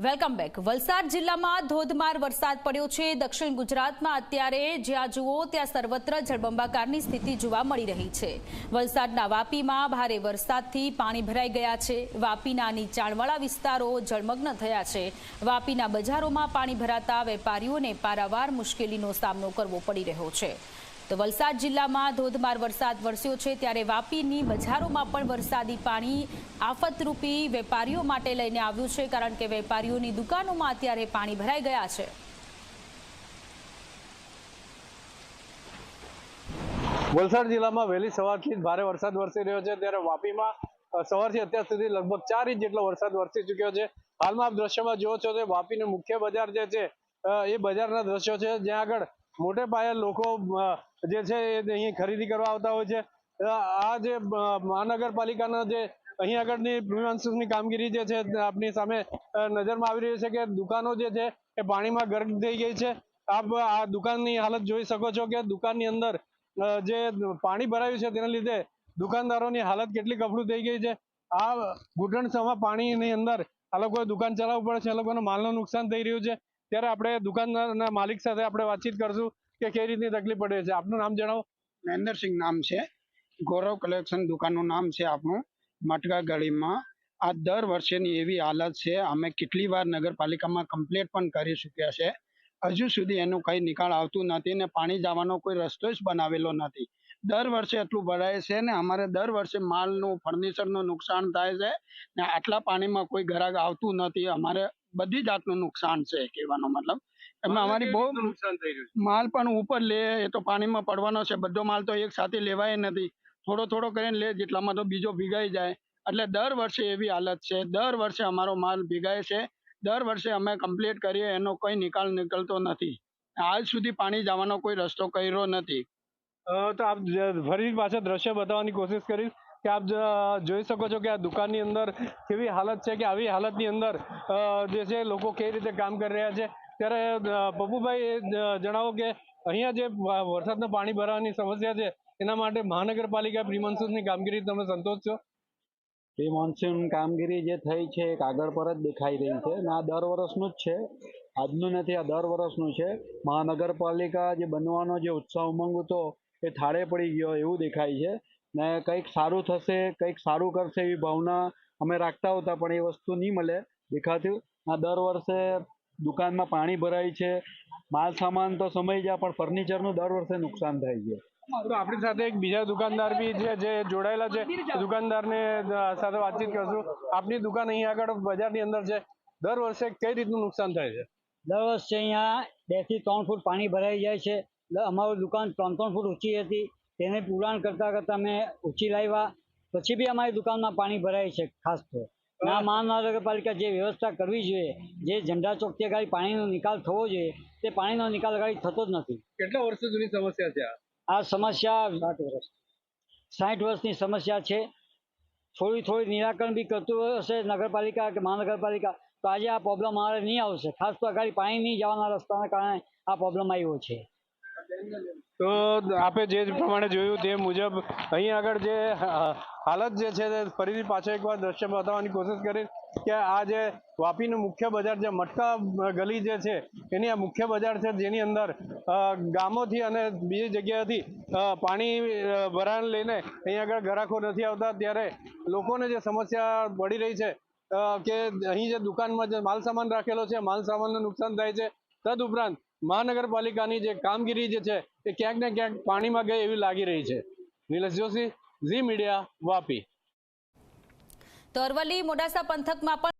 Welcome back. Valsad જિલ્લામાં ધોધમાર વરસાદ પડ્યો છે. દક્ષિણ ગુજરાતમાં અત્યારે જ્યાં જુઓ ત્યાં સર્વત્ર જળબંબાકારની સ્થિતિ જોવા મળી રહી છે. વલસાડના વાપીમાં ભારે વરસાદથી પાણી ભરાઈ ગયા છે. વાપીના નીચાણવાળા વિસ્તારો જળમગ્ન થયા છે. વાપીના બજારોમાં પાણી ભરાતા વેપારીઓને પારાવાર મુશ્કેલીનો સામનો કરવો પડી રહ્યો છે. તો વલસાડ જિલ્લામાં ધોધમાર વરસાદ વરસ્યો છે ત્યારે વાપીની બજારોમાં પણ વરસાદી પાણી આફતરૂપી વેપારીઓ માટે લઈને આવ્યું છે, કારણ કે વેપારીઓની દુકાનોમાં અત્યારે પાણી ભરાઈ ગયા છે. વલસાડ જિલ્લામાં વહેલી સવારથી જ ભારે વરસાદ વરસી રહ્યો છે. ત્યારે વાપીમાં સવારથી અત્યાર સુધી લગભગ ચાર ઇંચ જેટલો વરસાદ વરસી ચૂક્યો છે. હાલમાં આપ દ્રશ્યમાં જુઓ છો તે વાપીનું મુખ્ય બજાર જે છે એ બજારના દ્રશ્યો છે. જ્યાં આગળ મોટે પાયે લોકો જે છે એ અહીં ખરીદી કરવા આવતા હોય છે. આ જે મહાનગરપાલિકાના જે અહીં આગળની પ્રિવેન્શનની કામગીરી જે છે આપની સામે નજરમાં આવી રહી છે કે દુકાનો જે છે, એ પાણીમાં ગર્ક થઈ ગઈ છે. આપ આ દુકાનની હાલત જોઈ શકો છો કે દુકાનની અંદર જે પાણી ભરાયું છે તેના લીધે દુકાનદારોની હાલત કેટલી કફડું થઈ ગઈ છે. આ ઘૂંટણ સમા પાણીની અંદર આ લોકોએ દુકાન ચલાવવું પડે છે એ લોકોને માલનું નુકસાન થઈ રહ્યું છે. ત્યારે આપણે દુકાનના માલિક સાથે આપણે વાતચીત કરશું. કે કઈ રીતની તકલીફ પડે છે? આપનું નામ જણાવો. મહેન્દ્રસિંહ નામ છે. ગૌરવ કલેક્શન દુકાનનું નામ છે આપણું મટકા ગળીમાં. આ દર વર્ષેની એવી હાલત છે. અમે કેટલી વાર નગરપાલિકામાં કમ્પ્લેટ પણ કરી ચૂક્યા છે. હજુ સુધી એનું કંઈ નિકાલ આવતું નથી ને પાણી જવાનો કોઈ રસ્તો જ બનાવેલો નથી. દર વર્ષે એટલું ભરાય છે ને અમારે દર વર્ષે માલનું, ફર્નિચરનું નુકસાન થાય છે ને આટલા પાણીમાં કોઈ ગ્રાહક આવતું નથી. અમારે બધી જાતનું નુકસાન છે કહેવાનો મતલબ. એમાં અમારી બહુ નુકસાન થઈ રહ્યું છે? માલ પણ ઉપર લે એ તો પાણીમાં પડવાનો છે બધો માલ તો એક સાથે લેવાય નથી. થોડો થોડો કરીને લે જેટલામાં તો બીજો ભીગાઈ જાય. એટલે દર વર્ષે એવી હાલત છે. દર વર્ષે અમારો માલ ભીગાય છે. દર વર્ષે અમે કમ્પ્લીટ કરીએ એનો કોઈ નિકાલ નીકળતો નથી. આજ સુધી પાણી જવાનો કોઈ રસ્તો કર્યો નથી. તો આપ ફરી પાછા દ્રશ્ય બતાવવાની કોશિશ કરીશ કે આપ જોઈ શકો છો કે આ દુકાનની અંદર કેવી હાલત છે કે આવી હાલતની અંદર જે છે લોકો કેવી રીતે કામ કરી રહ્યા છે. ત્યારે પપ્પુભાઈ જણાવો કે અહીંયા જે વરસાદનું પાણી ભરાવાની સમસ્યા છે, એના માટે મહાનગરપાલિકા પ્રિમોન્સૂનની કામગીરી તમે સંતોષ છો? પ્રી કામગીરી જે થઈ છે એ કાગળ પર જ દેખાઈ રહી છે. અને આ દર વર્ષનું જ છે. આજનું નથી, આ દર વર્ષનું છે. મહાનગરપાલિકા જે બનવાનો જે ઉત્સાહ ઉમંગ હતો, એ થાળે પડી ગયો એવું દેખાય છે. ને કંઈક સારું થશે, કંઈક સારું કરશે એવી ભાવના અમે રાખતા હતા, પણ એ વસ્તુ નહીં મળે. દેખાતું, આ દર વર્ષે દુકાનમાં પાણી ભરાય છે માલ સામાન તો સમય જાય પણ ફર્નિચરનું દર વર્ષે નુકસાન થાય છે. તો આપણી સાથે એક બીજા દુકાનદાર બી છે જે જોડાયેલા છે. દુકાનદારને સાથે વાતચીત કરશું. આપની દુકાન અહીં આગળ બજારની અંદર છે. દર વર્ષે કઈ રીતનું નુકસાન થાય છે? દર વર્ષે અહીંયા બેથી ત્રણ ફૂટ પાણી ભરાઈ જાય છે. અમારું દુકાન ત્રણ ત્રણ ફૂટ ઊંચી હતી. તેને પુરાણ કરતા કરતા અમે ઊંચી લાવ્યા પછી બી અમારી દુકાનમાં પાણી ભરાય છે ખાસ તો. આ મહાનગરપાલિકા જે વ્યવસ્થા કરવી જોઈએ જે ઝંડા ચોકથી આગળ પાણીનો નિકાલ થવો જોઈએ તે પાણીનો નિકાલ અગાડી થતો જ નથી. કેટલા વર્ષો જૂની સમસ્યા છે આ? સમસ્યા સાઠ વર્ષ. સાઠ વર્ષની સમસ્યા છે. થોડી થોડી નિરાકરણ બી કરતું હશે નગરપાલિકા કે મહાનગરપાલિકા તો આજે આ પ્રોબ્લેમ અમારે નહીં આવશે. ખાસ તો અગાડી પાણી નહીં જવાના રસ્તાના કારણે આ પ્રોબ્લેમ આવ્યો છે. તો આપે જે પ્રમાણે જોયું તે મુજબ અહીં આગળ જે હાલત જે છે તે ફરીથી પાછો એકવાર દ્રશ્ય બતાવવાની કોશિશ કરી કે આ જે વાપીનું મુખ્ય બજાર જે મટકા ગલી જે છે, એની આ મુખ્ય બજાર છે જેની અંદર ગામોથી અને બીજી જગ્યાએથી પાણી ભરાણ લઈને અહીં આગળ ગ્રાહકો નથી આવતા, ત્યારે લોકોને જે સમસ્યા પડી રહી છે કે અહીં જે દુકાનમાં જે માલ સામાન રાખેલો છે, માલ સામાનનું નુકસાન થાય છે તદ ઉપરાંત મહાનગરપાલિકાની જે કામગીરી જે છે, એ ક્યાંક ને ક્યાંક પાણીમાં ગઈ એવી લાગી રહી છે. નિલેશ જોશી ઝી મીડિયા વાપી. તો અરવલ્લી મોડાસા પંથકમાં પણ